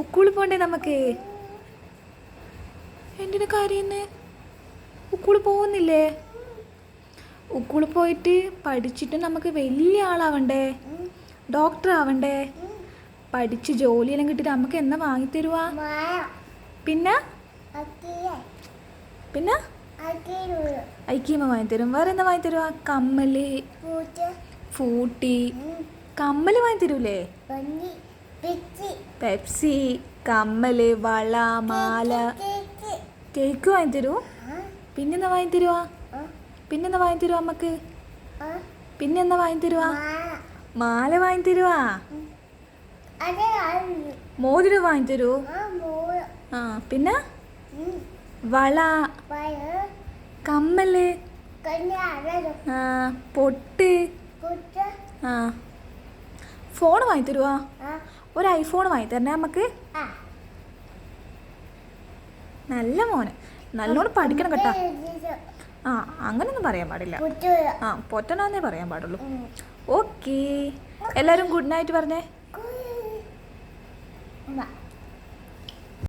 ഉക്കൂളി പോണ്ടേ നമുക്ക്? എന്തിനു കാര്യന്ന്? ഉക്കൂളി പോകുന്നില്ലേ? ഉക്കൂളി പോയിട്ട് പഠിച്ചിട്ട് നമുക്ക് വലിയ ആളാവണ്ടേ? ഡോക്ടർ ആവണ്ടേ? പഠിച്ച് ജോലിയെല്ലാം കിട്ടിയിട്ട് നമുക്ക് എന്നാ വാങ്ങിത്തരുവാ പിന്നെ? പിന്നെ? ഐക്യമ്മ വാങ്ങിത്തരും വേറെ എന്താ വാങ്ങിത്തരുവാ കമ്മൽ ഫൂട്ടി. കമ്മൽ വാങ്ങിത്തരൂലേ പെപ്സി കമ്മൽ വള മാല. കേക്ക് വാങ്ങി തരുമോ പിന്നെന്നാ വാങ്ങി പിന്നെന്താ വാങ്ങിത്തരുവാ വാങ്ങി തരുവാ അമ്മയ്ക്ക്? പിന്നെന്നാ വാങ്ങി തരുവാ? മാല വാങ്ങി തരുവാ? മോതിരം വാങ്ങിത്തരൂ ആ പിന്നെ? വള. കമ്മൽ. ആ പൊട്ട്. ആ ഫോൺ വാങ്ങിത്തരുവാ ഒരു ഐഫോൺ വാങ്ങി തരണേ നമുക്ക് നല്ല മോന്. നല്ലോണം പഠിക്കണം കേട്ടോ. ആ അങ്ങനൊന്നും പറയാൻ പാടില്ല. ആ പൊറ്റനാന്നേ പറയാൻ പാടുള്ളൂ. ഓക്കേ. എല്ലാവരും ഗുഡ് നൈറ്റ് പറഞ്ഞേ.